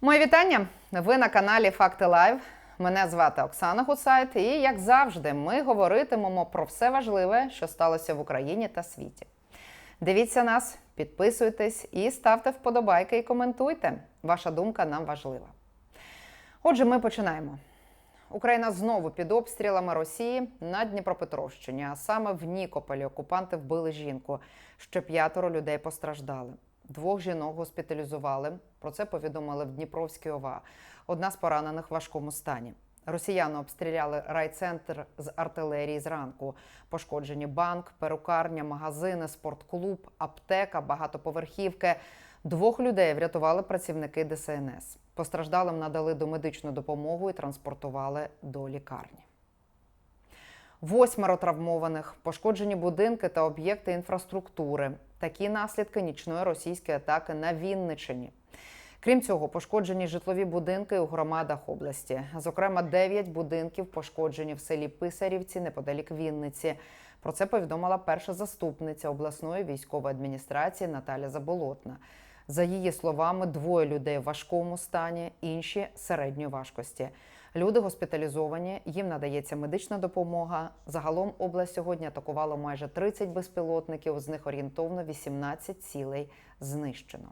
Моє вітання. Ви на каналі Факти Лайв. Мене звати Оксана Гусайт, і як завжди, ми говоритимемо про все важливе, що сталося в Україні та світі. Дивіться нас, підписуйтесь і ставте вподобайки і коментуйте. Ваша думка нам важлива. Отже, ми починаємо. Україна знову під обстрілами Росії на Дніпропетровщині, а саме в Нікополі окупанти вбили жінку. Ще п'ятеро людей постраждали. Двох жінок госпіталізували. Про це повідомили в Дніпровській ОВА. Одна з поранених в важкому стані. Росіяни обстріляли райцентр з артилерії зранку. Пошкоджені банк, перукарня, магазини, спортклуб, аптека, багатоповерхівки. Двох людей врятували працівники ДСНС. Постраждалим надали домедичну допомогу і транспортували до лікарні. Восьмеро травмованих, пошкоджені будинки та об'єкти інфраструктури. Такі наслідки нічної російської атаки на Вінничині. Крім цього, пошкоджені житлові будинки у громадах області. Зокрема, дев'ять будинків пошкоджені в селі Писарівці неподалік Вінниці. Про це повідомила перша заступниця обласної військової адміністрації Наталя Заболотна. За її словами, двоє людей в важкому стані, інші середньої важкості. Люди госпіталізовані, їм надається медична допомога. Загалом область сьогодні атакувала майже 30 безпілотників, з них орієнтовно 18 цілей знищено.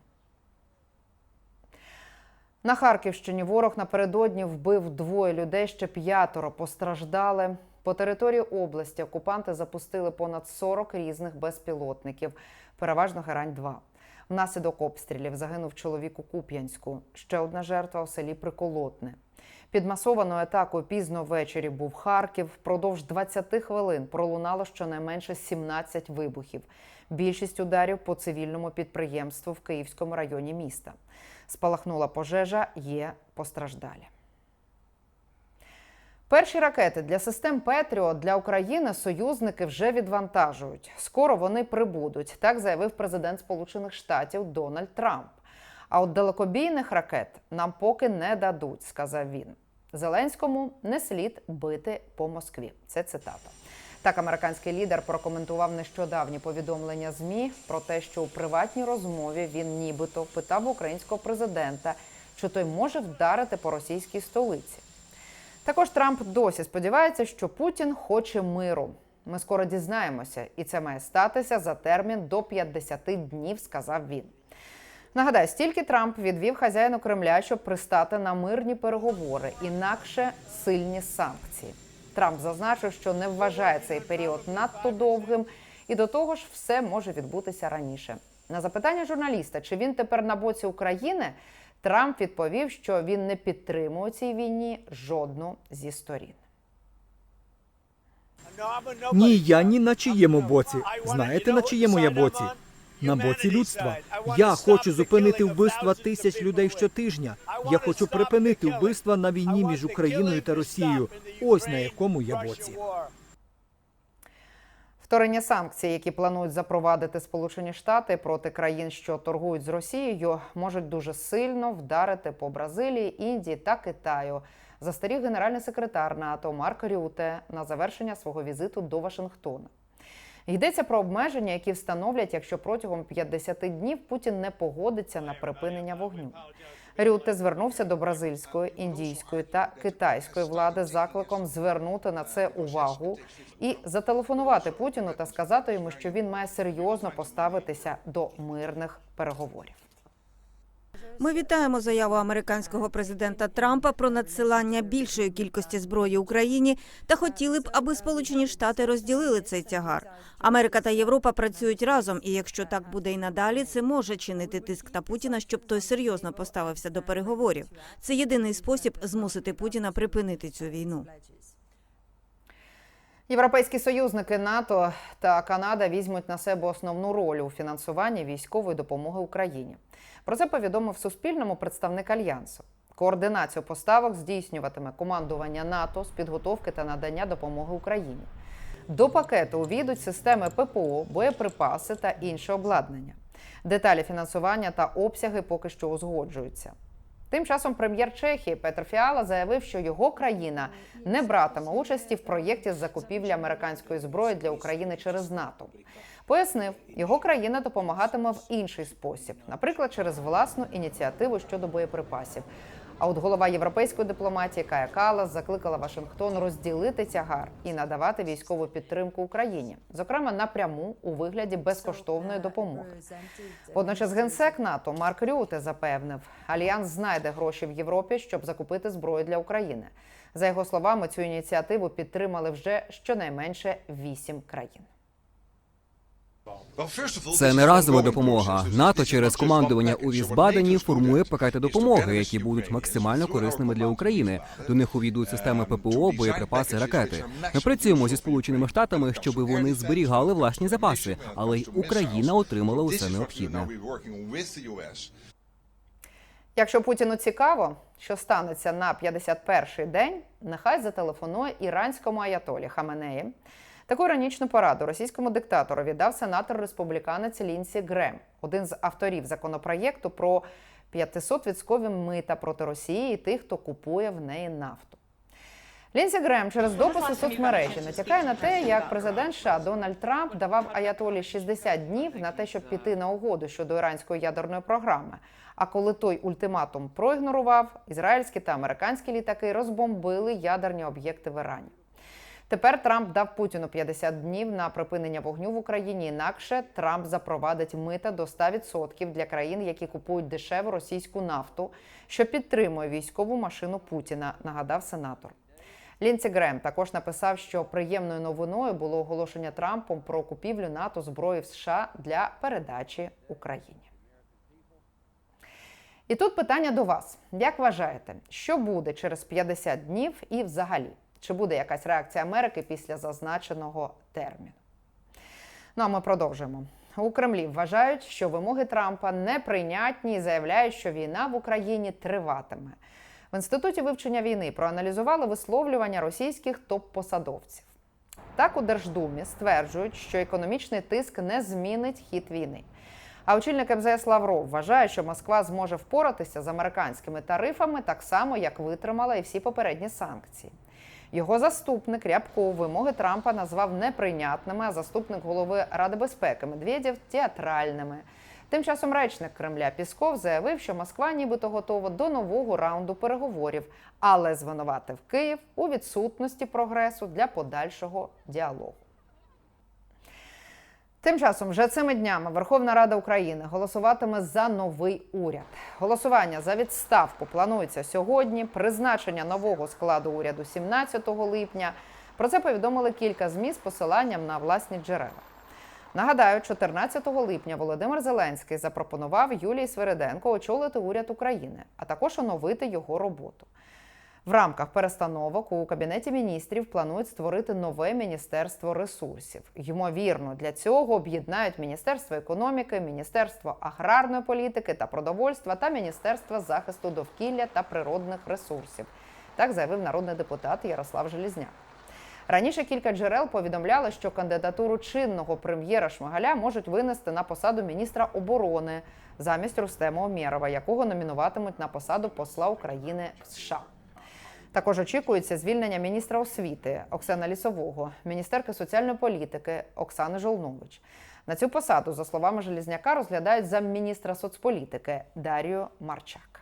На Харківщині ворог напередодні вбив двоє людей, ще п'ятеро постраждали. По території області окупанти запустили понад 40 різних безпілотників, переважно Герань-2. Внаслідок обстрілів загинув чоловік у Куп'янську. Ще одна жертва у селі Приколотне. Під масованою атакою пізно ввечері був Харків. Впродовж 20 хвилин пролунало щонайменше 17 вибухів. Більшість ударів по цивільному підприємству в Київському районі міста. Спалахнула пожежа, є постраждалі. Перші ракети для систем Петріот для України союзники вже відвантажують. Скоро вони прибудуть, так заявив президент Сполучених Штатів Дональд Трамп. А от далекобійних ракет нам поки не дадуть, сказав він. Зеленському не слід бити по Москві. Це цитата. Так, американський лідер прокоментував нещодавні повідомлення ЗМІ про те, що у приватній розмові він нібито питав українського президента, чи той може вдарити по російській столиці. Також Трамп досі сподівається, що Путін хоче миру. Ми скоро дізнаємося, і це має статися за термін до 50 днів, сказав він. Нагадаю, стільки Трамп відвів хазяїну Кремля, щоб пристати на мирні переговори, інакше сильні санкції. Трамп зазначив, що не вважає цей період надто довгим, і до того ж, все може відбутися раніше. На запитання журналіста, чи він тепер на боці України, Трамп відповів, що він не підтримує у цій війні жодну зі сторін. Ні, я ні на чиєму боці. Знаєте, на чиєму я боці? На боці людства. Я хочу зупинити вбивства тисяч людей щотижня. Я хочу припинити вбивства на війні між Україною та Росією. Ось на якому я боці. Вторинні санкції, які планують запровадити Сполучені Штати проти країн, що торгують з Росією, можуть дуже сильно вдарити по Бразилії, Індії та Китаю. Застеріг генеральний секретар НАТО Марк Рюте на завершення свого візиту до Вашингтона. Йдеться про обмеження, які встановлять, якщо протягом 50 днів Путін не погодиться на припинення вогню. Рюте звернувся до бразильської, індійської та китайської влади з закликом звернути на це увагу і зателефонувати Путіну та сказати йому, що він має серйозно поставитися до мирних переговорів. Ми вітаємо заяву американського президента Трампа про надсилання більшої кількості зброї Україні та хотіли б, аби Сполучені Штати розділили цей тягар. Америка та Європа працюють разом, і якщо так буде і надалі, це може чинити тиск на Путіна, щоб той серйозно поставився до переговорів. Це єдиний спосіб змусити Путіна припинити цю війну. Європейські союзники НАТО та Канада візьмуть на себе основну роль у фінансуванні військової допомоги Україні. Про це повідомив Суспільному представник альянсу. Координацію поставок здійснюватиме командування НАТО з підготовки та надання допомоги Україні. До пакету увійдуть системи ППО, боєприпаси та інше обладнання. Деталі фінансування та обсяги поки що узгоджуються. Тим часом прем'єр Чехії Петр Фіала заявив, що його країна не братиме участі в проєкті закупівлі американської зброї для України через НАТО. Пояснив, його країна допомагатиме в інший спосіб, наприклад, через власну ініціативу щодо боєприпасів. А от голова європейської дипломатії Кая Калас закликала Вашингтон розділити тягар і надавати військову підтримку Україні, зокрема напряму у вигляді безкоштовної допомоги. Водночас генсек НАТО Марк Рюте запевнив, альянс знайде гроші в Європі, щоб закупити зброю для України. За його словами, цю ініціативу підтримали вже щонайменше вісім країн. Це не разова допомога. НАТО через командування у Візбадені формує пакети допомоги, які будуть максимально корисними для України. До них увійдуть системи ППО, боєприпаси, ракети. Ми працюємо зі сполученими штатами, щоб вони зберігали власні запаси, але й Україна отримала усе необхідне. Якщо Путіну цікаво, що станеться на 51-й день, нехай зателефонує іранському аятолі Хаменеї. Таку іронічну пораду російському диктатору дав сенатор республіканець Лінсі Грем, один з авторів законопроєкту про 500-відсоткові мита проти Росії і тих, хто купує в неї нафту. Лінсі Грем через дописи соцмережі натякає на те, як президент США Дональд Трамп давав Аятолі 60 днів на те, щоб піти на угоду щодо іранської ядерної програми. А коли той ультиматум проігнорував, ізраїльські та американські літаки розбомбили ядерні об'єкти в Ірані. Тепер Трамп дав Путіну 50 днів на припинення вогню в Україні. Інакше Трамп запровадить мита до 100% для країн, які купують дешеву російську нафту, що підтримує військову машину Путіна. Нагадав сенатор. Лінці Грем також написав, що приємною новиною було оголошення Трампом про купівлю НАТО зброї в США для передачі Україні. І тут питання до вас: як вважаєте, що буде через 50 днів і взагалі? Чи буде якась реакція Америки після зазначеного терміну? Ну а ми продовжуємо. У Кремлі вважають, що вимоги Трампа неприйнятні і заявляють, що війна в Україні триватиме. В інституті вивчення війни проаналізували висловлювання російських топ-посадовців. Так у Держдумі стверджують, що економічний тиск не змінить хід війни. А очільник МЗС Лавров вважає, що Москва зможе впоратися з американськими тарифами так само, як витримала і всі попередні санкції. Його заступник Рябков вимоги Трампа назвав неприйнятними, а заступник голови Ради безпеки Медведєв театральними. Тим часом речник Кремля Пісков заявив, що Москва нібито готова до нового раунду переговорів, але звинуватив Київ у відсутності прогресу для подальшого діалогу. Тим часом, вже цими днями Верховна Рада України голосуватиме за новий уряд. Голосування за відставку планується сьогодні. Призначення нового складу уряду 17 липня. Про це повідомили кілька змі з посиланням на власні джерела. Нагадаю, 14 липня Володимир Зеленський запропонував Юлії Свериденко очолити уряд України, а також оновити його роботу. В рамках перестановок у кабінеті міністрів планують створити нове міністерство ресурсів. Ймовірно, для цього об'єднають Міністерство економіки, Міністерство аграрної політики та продовольства та Міністерство захисту довкілля та природних ресурсів. Так заявив народний депутат Ярослав Желізняк. Раніше кілька джерел повідомляли, що кандидатуру чинного прем'єра Шмигаля можуть винести на посаду міністра оборони замість Рустема Омєрова, якого номінуватимуть на посаду посла України в США. Також очікується звільнення міністра освіти Оксана Лісового, міністерки соціальної політики Оксани Жолнович. На цю посаду, за словами Желізняка, розглядають замміністра соцполітики Дарію Марчак.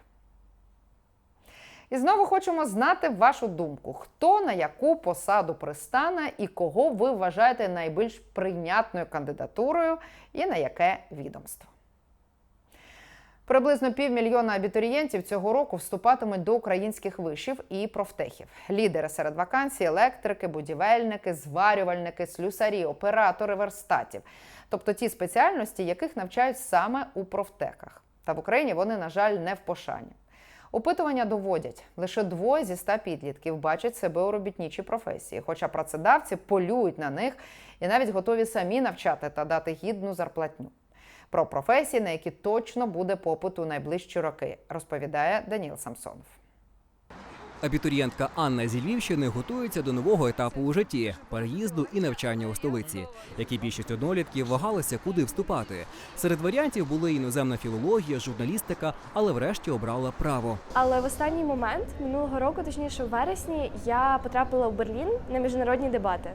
І знову хочемо знати вашу думку: хто на яку посаду пристане і кого ви вважаєте найбільш прийнятною кандидатурою і на яке відомство? Приблизно півмільйона абітурієнтів цього року вступатимуть до українських вишів і профтехів. Лідери серед вакансій електрики, будівельники, зварювальники, слюсарі, оператори верстатів, тобто ті спеціальності, яких навчають саме у профтеках. Та в Україні вони, на жаль, не в пошані. Опитування доводять, лише двоє зі ста підлітків бачать себе у робітничій професії, хоча працедавці полюють на них і навіть готові самі навчати та дати гідну зарплатню. Про професії, на які точно буде попит у найближчі роки, розповідає Даніл Самсонов. Абітурієнтка Анна зі Львівщини готується до нового етапу у житті переїзду і навчання у столиці. Як і більшість однолітків вагалися, куди вступати. Серед варіантів були іноземна філологія, журналістика, але врешті обрала право. Але в останній момент минулого року, точніше в вересні, я потрапила в Берлін на міжнародні дебати.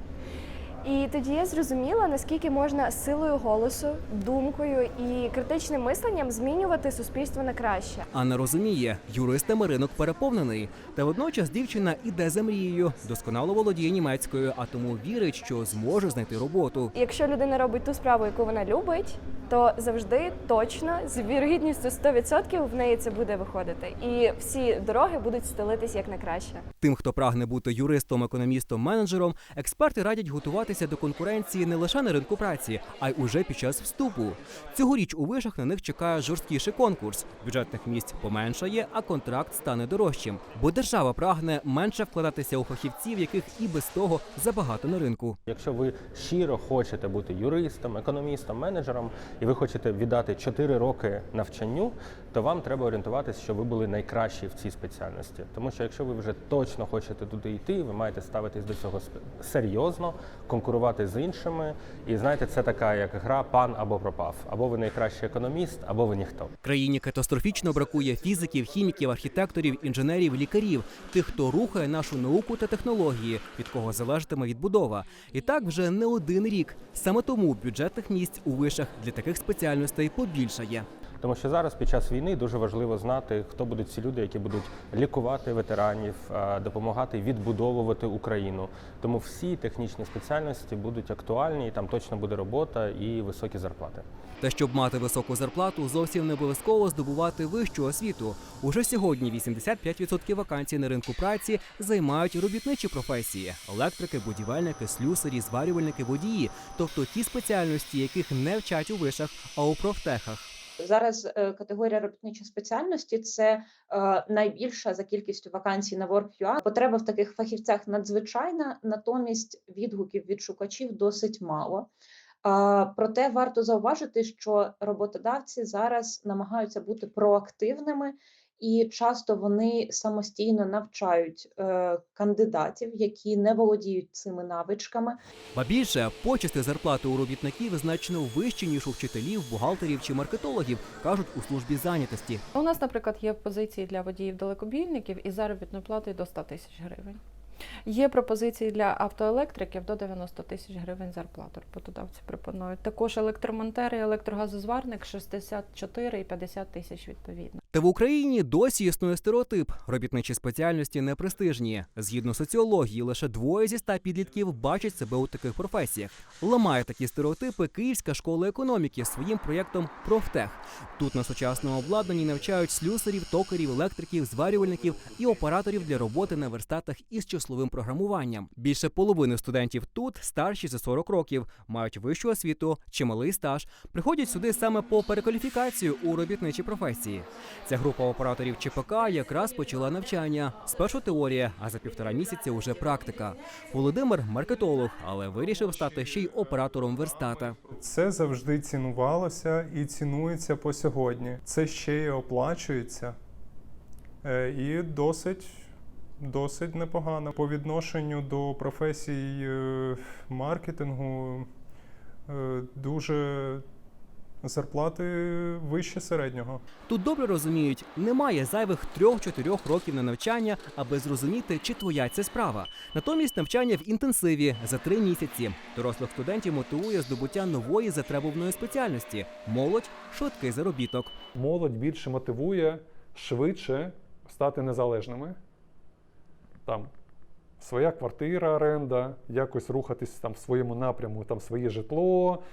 І тоді я зрозуміла, наскільки можна силою голосу, думкою і критичним мисленням змінювати суспільство на краще. Анна розуміє, юристами ринок переповнений. Та водночас дівчина іде за мрією, досконало володіє німецькою, а тому вірить, що зможе знайти роботу. Якщо людина робить ту справу, яку вона любить, то завжди точно з вірогідністю 100% в неї це буде виходити. І всі дороги будуть стелитись як на краще. Тим, хто прагне бути юристом, економістом, менеджером, експерти радять готуватися до конкуренції не лише на ринку праці, а й уже під час вступу. Цьогоріч у вишах на них чекає жорсткіший конкурс. Бюджетних місць поменшає, а контракт стане дорожчим. Бо держава прагне менше вкладатися у фахівців, яких і без того забагато на ринку. Якщо ви щиро хочете бути юристом, економістом, менеджером, і ви хочете віддати 4 роки навчанню, то вам треба орієнтуватися, що ви були найкращі в цій спеціальності. Тому що якщо ви вже точно хочете туди йти, ви маєте ставитись до цього серйозно, конкурувати з іншими. І знаєте, це така як гра пан або пропав. Або ви найкращий економіст, або ви ніхто. Країні катастрофічно бракує фізиків, хіміків, архітекторів, інженерів, лікарів, тих, хто рухає нашу науку та технології, від кого залежатиме відбудова. І так вже не один рік. Саме тому бюджетних місць у вишах для таких спеціальностей побільшає. Тому що зараз під час війни дуже важливо знати, хто будуть ці люди, які будуть лікувати ветеранів, е, допомагати відбудовувати Україну. Тому всі технічні спеціальності будуть актуальні, і там точно буде робота і високі зарплати. Та щоб мати високу зарплату, зовсім не обов'язково здобувати вищу освіту. Уже сьогодні 85% вакансій на ринку праці займають робітничі професії: електрики, будівельники, слюсарі, зварювальники, водії, тобто ті спеціальності, яких не вчать у вишах, а у профтехах. Зараз е, категорія робітничої спеціальності це е, найбільша за кількістю вакансій на WorkUA. Потреба в таких фахівцях надзвичайна, натомість відгуків від шукачів досить мало. Проте варто зауважити, що роботодавці зараз намагаються бути проактивними, і часто вони самостійно навчають е, кандидатів, які не володіють цими навичками. Ба більше почасти зарплати у робітників значно вищі ніж у вчителів, бухгалтерів чи маркетологів, кажуть у службі зайнятості. У нас, наприклад, є позиції для водіїв далекобійників із заробітною платою до 100 тисяч гривень. Є пропозиції для автоелектриків до 90 тисяч гривень зарплату роботодавці пропонують. Також електромонтери, електрогазозварник 64 і 50 тисяч відповідно. Та в Україні досі існує стереотип. Робітничі спеціальності непрестижні. Згідно соціології, лише двоє зі ста підлітків бачать себе у таких професіях. Ламає такі стереотипи Київська школа економіки своїм проєктом Профтех. Тут на сучасному обладнанні навчають слюсарів, токарів, електриків, зварювальників і операторів для роботи на верстатах із числовим програмуванням. Більше половини студентів тут старші за 40 років, мають вищу освіту, чималий стаж, приходять сюди саме по перекваліфікацію у робітничі професії. Ця група операторів ЧПК якраз почала навчання. Спершу теорія, а за півтора місяця уже практика. Володимир маркетолог, але вирішив стати ще й оператором верстата. Це завжди цінувалося і цінується по сьогодні. Це ще й оплачується Е, і досить, досить непогано. По відношенню до професій е, маркетингу е, дуже зарплати вище середнього. Тут добре розуміють, немає зайвих трьох-чотирьох років на навчання, аби зрозуміти, чи твоя це справа. Натомість навчання в інтенсиві за три місяці. Дорослих студентів мотивує здобуття нової затребуваної спеціальності. Молодь швидкий заробіток. молодь більше мотивує швидше стати незалежними. Там своя квартира, оренда, якось рухатись там в своєму напряму, там своє житло,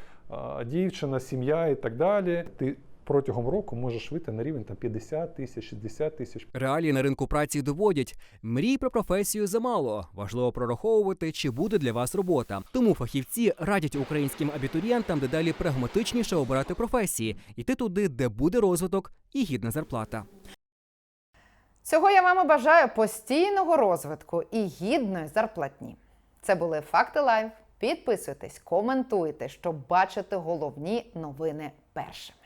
дівчина, сім'я і так далі. Ти протягом року можеш вийти на рівень там 50 тисяч, 60 тисяч. Реалії на ринку праці доводять, мрій про професію замало. Важливо прораховувати, чи буде для вас робота. Тому фахівці радять українським абітурієнтам дедалі прагматичніше обирати професії, йти туди, де буде розвиток і гідна зарплата. Цього я вам бажаю постійного розвитку і гідної зарплатні. Це були факти лайв. Підписуйтесь, коментуйте, щоб бачити головні новини першими.